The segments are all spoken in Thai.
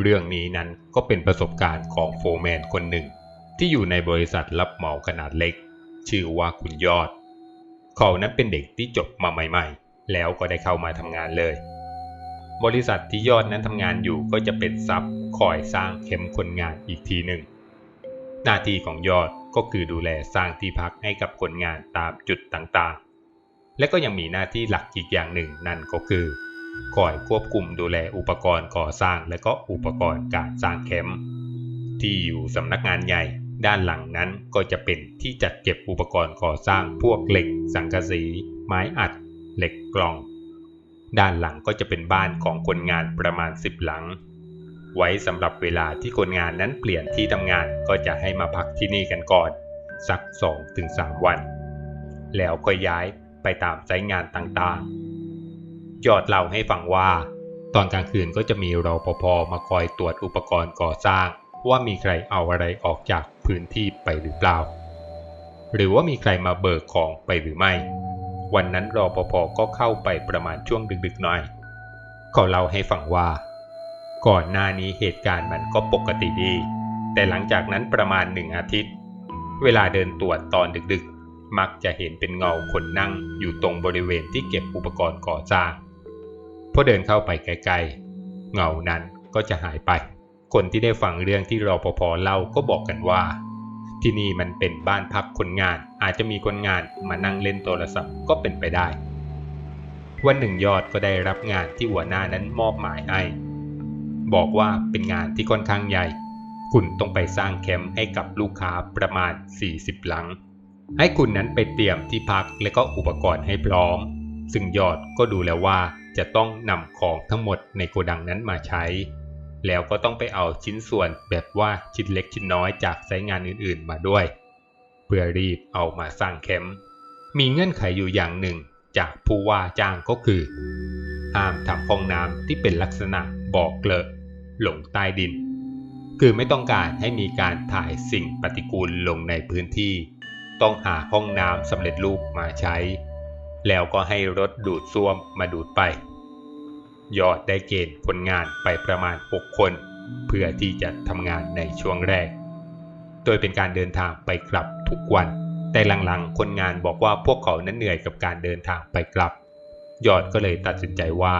เรื่องนี้นั้นก็เป็นประสบการณ์ของโฟร์แมนคนหนึ่ง ที่อยู่ในบริษัทรับเหมาขนาดเล็ก ชื่อว่าคุณยอด เขานั้นเป็นเด็กที่จบมาใหม่ ๆ แล้วก็ได้เข้ามาทำงานเลย บริษัทที่ยอดนั้นทำงานอยู่ก็จะเป็นซับคอยสร้างเข็มคนงานอีกทีหนึ่ง หน้าที่ของยอดก็คือดูแลสร้างที่พักให้กับคนงานตามจุดต่างๆ และก็ยังมีหน้าที่หลักอีกอย่างหนึ่งนั่นก็คือ คอยควบคุมดูแลอุปกรณ์ก่อสร้างและก็อุปกรณ์การสร้างเข็มที่อยู่สำนักงานใหญ่ ด้านหลังนั้นก็จะเป็นที่จัดเก็บอุปกรณ์ก่อสร้างพวกเหล็ก สังกะสี ไม้อัด เหล็กกล่อง ด้านหลังก็จะเป็นบ้านของคนงานประมาณ 10 หลัง ไว้สำหรับเวลาที่คนงานนั้นเปลี่ยนที่ทำงานก็จะให้มาพักที่นี่กันก่อน สัก 2-3 วัน แล้วก็ย้ายไปตามไซต์งานต่างๆ ยอดเล่าให้ฟังว่า ตอนกลางคืนก็จะมีรปภมาคอยตรวจอุปกรณ์ก่อสร้าง ว่ามีใครเอาอะไรออกจากพื้นที่ไปหรือเปล่า หรือว่ามีใครมาเบิกของไปหรือไม่ วันนั้นรปภก็เข้าไปประมาณช่วงดึกๆหน่อยเขาเล่าให้ฟังว่า ก่อนหน้านี้เหตุการณ์มันก็ปกติดี แต่หลังจากนั้นประมาณหนึ่งอาทิตย์ เวลาเดินตรวจตอนดึกๆ มักจะเห็นเป็นเงาคนนั่งอยู่ตรงบริเวณที่เก็บอุปกรณ์ก่อสร้าง พอเดินเข้าไปไกลๆเงานั้นก็จะหายไป คนที่ได้ฟังเรื่องที่รปภเล่าก็บอกกันว่า ที่นี่มันเป็นบ้านพักคนงาน อาจจะมีคนงานมานั่งเล่นโทรศัพท์ก็เป็นไปได้ วันหนึ่งยอดก็ได้รับงานที่หัวหน้านั้นมอบหมายให้ บอกว่าเป็นงานที่ค่อนข้างใหญ่ คุณต้องไปสร้างแคมป์ให้กับลูกค้าประมาณ 40 หลัง ให้คุณนั้นไปเตรียมที่พักและก็อุปกรณ์ให้พร้อม ซึ่งยอดก็ดูแล้วว่าจะต้องนำของทั้งหมดในโกดังนั้นมาใช้ แล้วก็ต้องไปเอาชิ้นส่วนแบบว่าชิ้นเล็กชิ้นน้อยจากไซงานอื่นๆมาด้วย เพื่อรีบเอามาสร้างแคมป์มีเงื่อนไขอยู่อย่างหนึ่งจากผู้ว่าจ้างก็คือ ห้ามทำห้องน้ำที่เป็นลักษณะบ่อเกลอะหลงใต้ดิน คือไม่ต้องการให้มีการถ่ายสิ่งปฏิกูลลงในพื้นที่ ต้องหาห้องน้ำสำเร็จรูปมาใช้ แล้วก็ให้รถดูดซ่วมมาดูดไป ยอดได้เกณฑ์คนงานไปประมาณ 6 คน เพื่อที่จะทำงานในช่วงแรก โดยเป็นการเดินทางไปกลับทุกวัน แต่หลังๆ คนงานบอกว่าพวกเขานั้นเหนื่อยกับการเดินทางไปกลับ ยอดก็เลยตัดสินใจว่า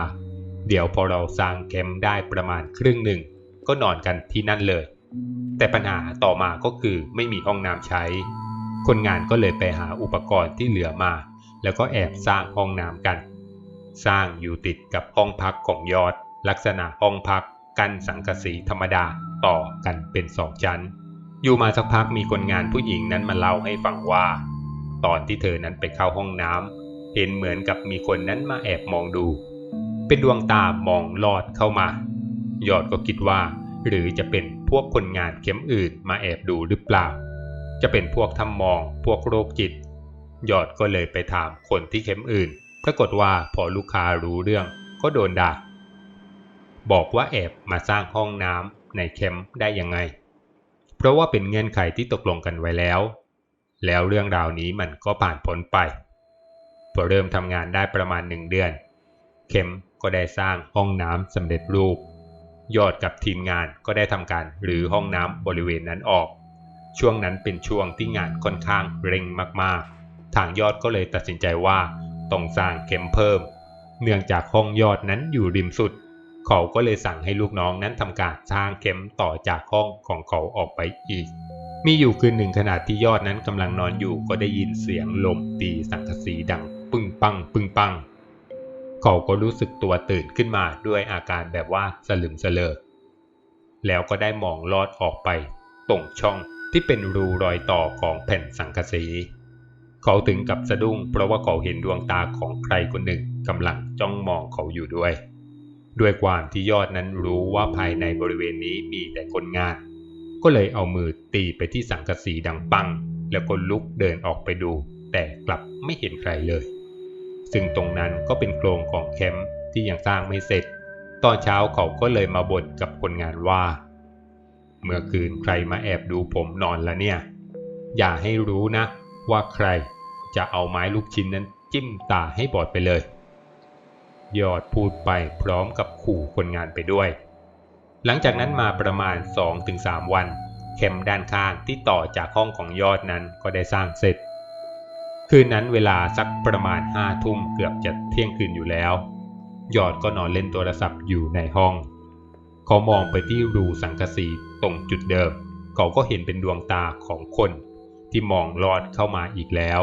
เดี๋ยวพอเราสร้างแคมป์ได้ประมาณครึ่งหนึ่ง ก็นอนกันที่นั่นเลย แต่ปัญหาต่อมาก็คือไม่มีห้องน้ำใช้ คนงานก็เลยไปหาอุปกรณ์ที่เหลือมา แล้วก็แอบสร้างห้องน้ำกัน สร้างอยู่ติดกับห้องพักของยอด ลักษณะห้องพักกันสังกะสีธรรมดาต่อกันเป็นสองชั้น อยู่มาสักพักมีคนงานผู้หญิงนั้นมาเล่าให้ฟังว่า ตอนที่เธอนั้นไปเข้าห้องน้ำเห็นเหมือนกับมีคนนั้นมาแอบมองดู เป็นดวงตามองลอดเข้ามา ยอดก็คิดว่า หรือจะเป็นพวกคนงานเข็มอื่นมาแอบดูหรือเปล่า จะเป็นพวกทำมอง พวกโรคจิต ยอดก็เลยไปถามคนที่เข็มอื่น ปรากฏว่าพอลูกค้ารู้เรื่องก็โดนด่า บอกว่าแอบมาสร้างห้องน้ำในแคมได้ยังไง เพราะว่าเป็นเงื่อนไขที่ตกลงกันไว้แล้ว แล้วเรื่องราวนี้มันก็ผ่านพ้นไป พอเริ่มทำงานได้ประมาณหนึ่งเดือน เข็มก็ได้สร้างห้องน้ำสำเร็จรูป ยอดกับทีมงานก็ได้ทำการหรือห้องน้ำบริเวณนั้นออก ช่วงนั้นเป็นช่วงที่งานค่อนข้างเร่งมากๆ ทางยอดก็เลยตัดสินใจว่าต้องสร้างเข็มเพิ่ม เนื่องจากห้องยอดนั้นอยู่ริมสุด เขาก็เลยสั่งให้ลูกน้องนั้นทำการสร้างเข็มต่อจากห้องของเขาออกไปอีก มีอยู่คืนหนึ่งขณะที่ยอดนั้นกำลังนอนอยู่ก็ได้ยินเสียงลมตีสังกะสีดัง ปึ้งปัง ปึ้งปัง เขาก็รู้สึกตัวตื่นขึ้นมาด้วยอาการแบบว่าสลึมสลือแล้วก็ได้มองลอดออกไปตรงช่องที่เป็นรูรอยต่อของแผ่นสังกะสี เขาถึงกับสะดุ้งเพราะว่าเขาเห็นดวงตาของใครคนหนึ่งกำลังจ้องมองเขาอยู่ด้วย ด้วยความที่ยอดนั้นรู้ว่าภายในบริเวณนี้มีแต่คนงาน ก็เลยเอามือตีไปที่สังกะสีดังปัง แล้วก็ลุกเดินออกไปดู แต่กลับไม่เห็นใครเลย ซึ่งตรงนั้นก็เป็นโครงของแคมป์ที่ยังสร้างไม่เสร็จ ตอนเช้าเขาก็เลยมาบ่นกับคนงานว่า เมื่อคืนใครมาแอบดูผมนอนล้วเนี่ย อย่าให้รู้นะ ว่าใครจะเอาไม้ลูกชิ้นนั้นจิ้มตาให้บอดไปเลย ยอดพูดไปพร้อมกับขู่คนงานไปด้วย หลังจากนั้นมาประมาณ 2-3 วัน เข็มด้านข้างที่ต่อจากห้องของยอดนั้นก็ได้สร้างเสร็จ คืนนั้นเวลาสักประมาณห้าทุ่มเกือบจะเที่ยงคืนอยู่แล้ว ยอดก็นอนเล่นโทรศัพท์อยู่ในห้อง เขามองไปที่รูสังกะสีตรงจุดเดิม เขาก็เห็นเป็นดวงตาของคน ที่มองลอดเข้ามาอีกแล้ว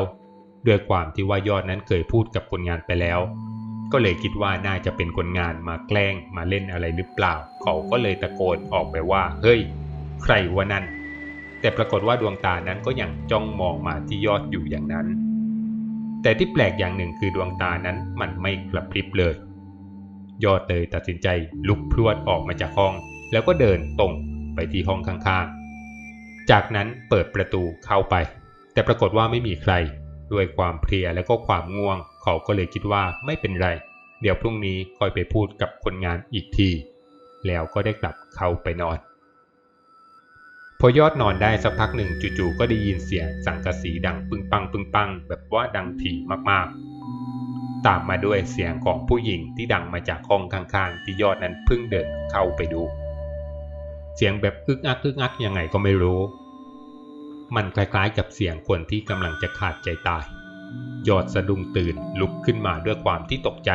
ด้วยความที่ว่ายอดนั้นเคยพูดกับคนงานไปแล้ว ก็เลยคิดว่าน่าจะเป็นคนงานมาแกล้งมาเล่นอะไรหรือเปล่า เขาก็เลยตะโกนออกไปว่า เฮ้ย ใครวะนั่น แต่ปรากฏว่าดวงตานั้นก็ยังจ้องมองมาที่ยอดอยู่อย่างนั้น แต่ที่แปลกอย่างหนึ่งคือดวงตานั้นมันไม่กระพริบเลย ยอดเลยตัดสินใจลุกพรวดออกมาจากห้อง แล้วก็เดินตรงไปที่ห้องข้างๆ จากนั้นเปิดประตูเข้าไป แต่ปรากฏว่าไม่มีใคร ด้วยความเพลียและก็ความง่วง เขาก็เลยคิดว่าไม่เป็นไร เดี๋ยวพรุ่งนี้ค่อยไปพูดกับคนงานอีกที แล้วก็ได้กลับเข้าไปนอน พอยอดนอนได้สักพักหนึ่งจู่ๆก็ได้ยินเสียงสังกะสีดังปึ้งปังปึ้งปัง แบบว่าดังถี่มากๆ ตามมาด้วยเสียงของผู้หญิงที่ดังมาจากห้องข้างๆที่ยอดนั้นเพิ่งเดินเข้าไปดู เสียงแบบอึกอักอึกอักยังไงก็ไม่รู้ มันคล้ายๆกับเสียงคนที่กำลังจะขาดใจตาย ยอดสะดุ้งตื่นลุกขึ้นมาด้วยความที่ตกใจ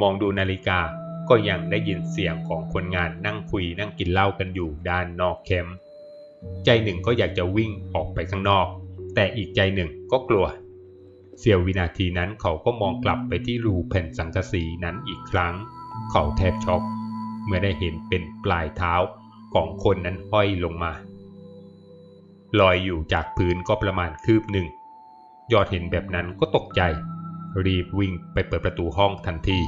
มองดูนาฬิกาก็ยังได้ยินเสียงของคนงานนั่งคุยนั่งกินเหล้ากันอยู่ด้านนอกแคมป์ใจหนึ่งก็อยากจะวิ่งออกไปข้างนอก แต่อีกใจหนึ่งก็กลัว เสียววินาทีนั้นเขาก็มองกลับไปที่รูแผ่นสังกะสีนั้นอีกครั้ง เขาแทบช็อกเมื่อได้เห็นเป็นปลายเท้า ของคนนั้นห้อยลงมาลอยอยู่จากพื้นก็ประมาณคืบหนึ่ง ยอดเห็นแบบนั้นก็ตกใจ รีบวิ่งไปเปิดประตูห้องทันที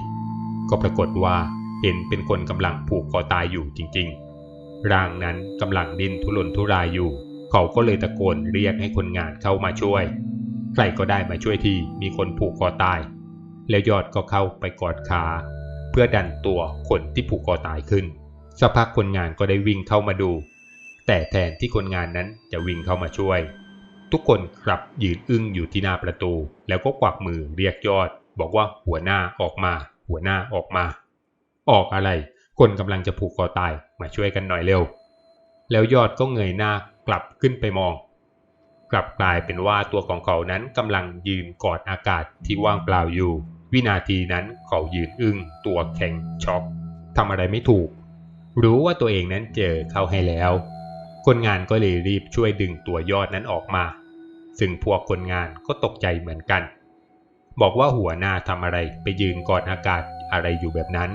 ก็ปรากฏว่าเห็นเป็นคนกำลังผูกคอตายอยู่จริงๆ ร่างนั้นกำลังดิ้นทุรนทุรายอยู่ เขาก็เลยตะโกนเรียกให้คนงานเข้ามาช่วย ใครก็ได้มาช่วยทีมีคนผูกคอตาย แล้วยอดก็เข้าไปกอดขา เพื่อดันตัวคนที่ผูกคอตายขึ้น สักพักคนงานก็ได้วิ่งเข้ามาดู แต่แทนที่คนงานนั้นจะวิ่งเข้ามาช่วย ทุกคนกลับยืนอึ้งอยู่ที่หน้าประตู แล้วก็กวักมือเรียกยอด บอกว่าหัวหน้าออกมา หัวหน้าออกมา ออกอะไร คนกำลังจะผูกคอตายมาช่วยกันหน่อยเร็ว แล้วยอดก็เงยหน้ากลับขึ้นไปมอง กลับกลายเป็นว่าตัวของเขานั้นกำลังยืนกอดอากาศที่ว่างเปล่าอยู่ วินาทีนั้นเขายืนอึ้งตัวแข็งช็อกทำอะไรไม่ถูก รู้ว่าตัวเองนั้นเจอเข้าให้แล้ว คนงานก็เลยรีบช่วยดึงตัวยอดนั้นออกมา ซึ่งพวกคนงานก็ตกใจเหมือนกัน บอกว่าหัวหน้าทำอะไรไปยืนกอดอากาศอะไรอยู่แบบนั้น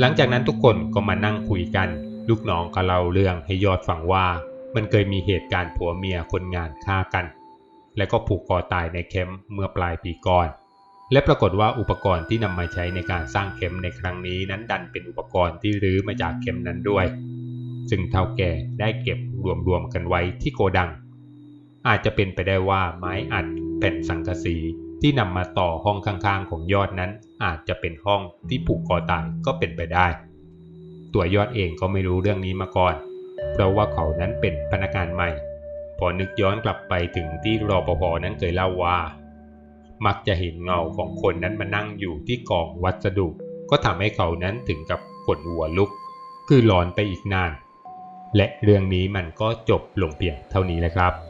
หลังจากนั้นทุกคนก็มานั่งคุยกัน ลูกน้องก็เล่าเรื่องให้ยอดฟังว่า มันเคยมีเหตุการณ์ผัวเมียคนงานฆ่ากัน และก็ผูกคอตายในแคมป์เมื่อปลายปีก่อน และปรากฏว่าอุปกรณ์ที่นำมาใช้ในการสร้างเข็มในครั้งนี้นั้นดันเป็นอุปกรณ์ที่รื้อมาจากเข็มนั้นด้วย ซึ่งเท่าแก่ได้เก็บรวมๆกันไว้ที่โกดัง อาจจะเป็นไปได้ว่าไม้อัดแผ่นสังกะสีที่นำมาต่อห้องข้างๆ ของยอดนั้น อาจจะเป็นห้องที่ผูกคอตายก็เป็นไปได้ ตัวยอดเองก็ไม่รู้เรื่องนี้มาก่อน เพราะว่าเขานั้นเป็นพนักงานใหม่ พอนึกย้อนกลับไปถึงที่รอปภนั้นเคยเล่าว่า มักจะเห็นเงาของคนนั้นมานั่งอยู่ที่กองวัสดุ ก็ทำให้เขานั้นถึงกับขนหัวลุก คือหลอนไปอีกนาน และเรื่องนี้มันก็จบลงเพียงเท่านี้แหละครับ